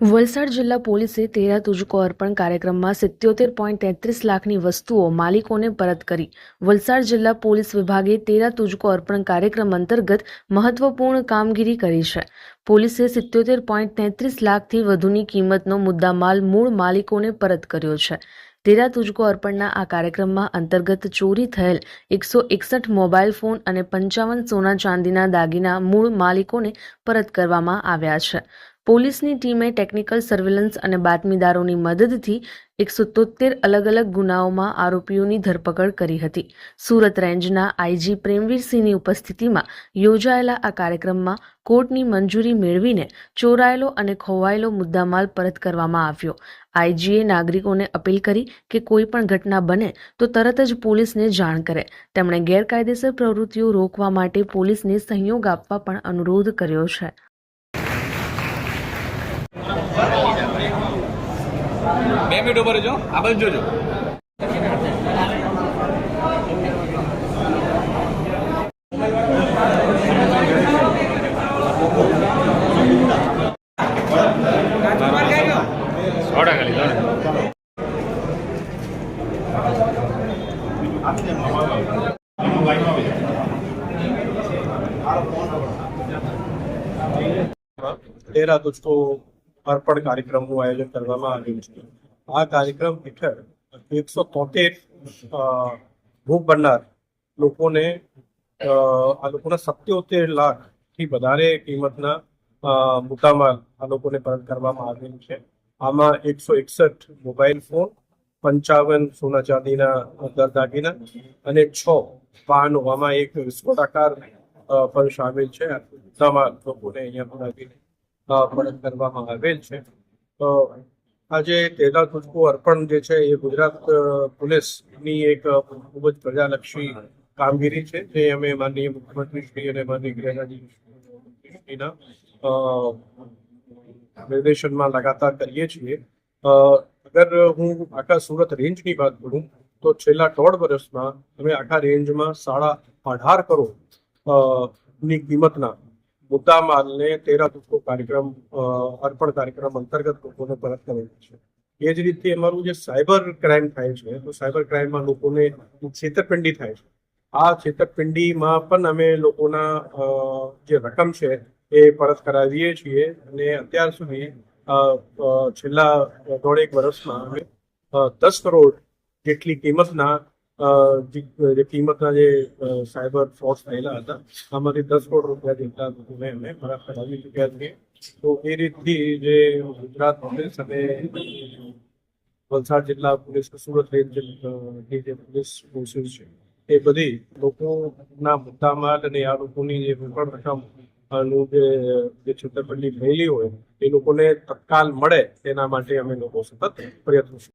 વલસાડ જિલ્લા પોલીસે તેરા તુજકો અર્પણ કાર્યક્રમમાં સિત્યોતેર પોઈન્ટ તેત્રીસ લાખની વસ્તુઓ માલિકોને પરત કરી. વલસાડ જિલ્લા પોલીસ વિભાગે તેરા તુજકો અર્પણ કાર્યક્રમ અંતર્ગત મહત્વપૂર્ણ કામગીરી કરી છે. પોલીસે સિત્યોતેર પોઈન્ટ તેત્રીસ લાખથી વધુની કિંમતનો મુદ્દામાલ મૂળ માલિકોને પરત કર્યો છે. તેરા તુજકો અર્પણના આ કાર્યક્રમમાં અંતર્ગત ચોરી થયેલ એકસો એકસઠ મોબાઈલ ફોન અને પંચાવન સોના ચાંદીના દાગીના મૂળ માલિકોને પરત કરવામાં આવ્યા છે. પોલીસની ટીમે ટેકનિકલ સર્વેલન્સ અને બાતમીદારોની મદદથી એકસો તોતેર અલગ અલગ ગુનાઓમાં આરોપીઓની ધરપકડ કરી હતી. સુરત રેન્જના આઈજી પ્રેમવીરસિંહની ઉપસ્થિતિમાં યોજાયેલા આ કાર્યક્રમમાં કોર્ટની મંજૂરી મેળવીને ચોરાયેલો અને ખોવાયેલો મુદ્દામાલ પરત કરવામાં આવ્યો. આઈજીએ નાગરિકોને અપીલ કરી કે કોઈ પણ ઘટના બને તો તરત જ પોલીસને જાણ કરે. તેમણે ગેરકાયદેસર પ્રવૃત્તિઓ રોકવા માટે પોલીસને સહયોગ આપવા પણ અનુરોધ કર્યો છે. બે મિનિટ ઉપર જો આ બાજુ જોજો. તેરા તુજકો અર્પણ કાર્યક્રમનું આયોજન કરવામાં આવ્યું છે. આ કાર્યક્રમ હેઠળ એકસો તોતેર ભૂખ બનનાર લોકોને આ લોકોના સત્યોતેર લાખથી વધારે કિંમતના મુદ્દામાલ આ લોકોને પરત કરવામાં આવેલ છે. આમાં એકસો એકસઠ મોબાઈલ ફોન પંચાવન સોના ચાંદીના દર દાગીના અને છ વાહનો આમાં એક વિસ્ફોટ આકાર પણ સામેલ છે. મુદ્દામાલ લોકોને અહીંયા બનાવીને અ, પરત કરવામાં આવેલ છે. તો આજે તેલા ખુશ્બુ અર્પણ જે છે એ ગુજરાત પોલીસની એક ખૂબ જ પ્રજાલક્ષી કામગીરી છે, જે અમે માનનીય મુખ્યમંત્રી શ્રી અને માનનીય ગૃહરાજ્યના નિર્દેશનમાં લગાતાર કરીએ છીએ. અગર હું આખા સુરત રેન્જની વાત કરું, તો છેલ્લા દોઢ વર્ષમાં અમે આખા રેન્જમાં સાડા અઢાર કરોડની કિંમતના મુદ્દા માલને તેરા દુઃખો કાર્યક્રમ અર્પણ કાર્યક્રમ અંતર્ગત લોકોને પરત કરેલી છે. એ જ રીતે અમારું જે સાયબર ક્રાઇમ થાય છે, તો સાયબર ક્રાઇમમાં લોકોને છેતરપિંડી થાય છે. આ છેતરપિંડીમાં પણ અમે લોકોના જે રકમ છે એ પરત કરાવીએ છીએ અને અત્યાર સુધી છેલ્લા દોઢેક વર્ષમાં અમે દસ કરોડ જેટલી કિંમતના જે કિંમતના જે સાયબર ફ્રોડ થયેલા હતા, આમાંથી દસ કરોડ રૂપિયા જેટલા લોકોને અમે પરત કરાવી ચૂક્યા છીએ તો એ રીતથી જે ગુજરાત પોલીસ અને વલસાડ જિલ્લા પોલીસ સુરત રેન્જ જે પોલીસ ફોર્સીસ છે, એ બધી લોકોના મુદ્દામાં અને આ લોકોની જે રોકડ રકમનું જે છેતરપિંડી થયેલી હોય, એ લોકોને તત્કાલ મળે તેના માટે અમે લોકો સતત પ્રયત્નશીલ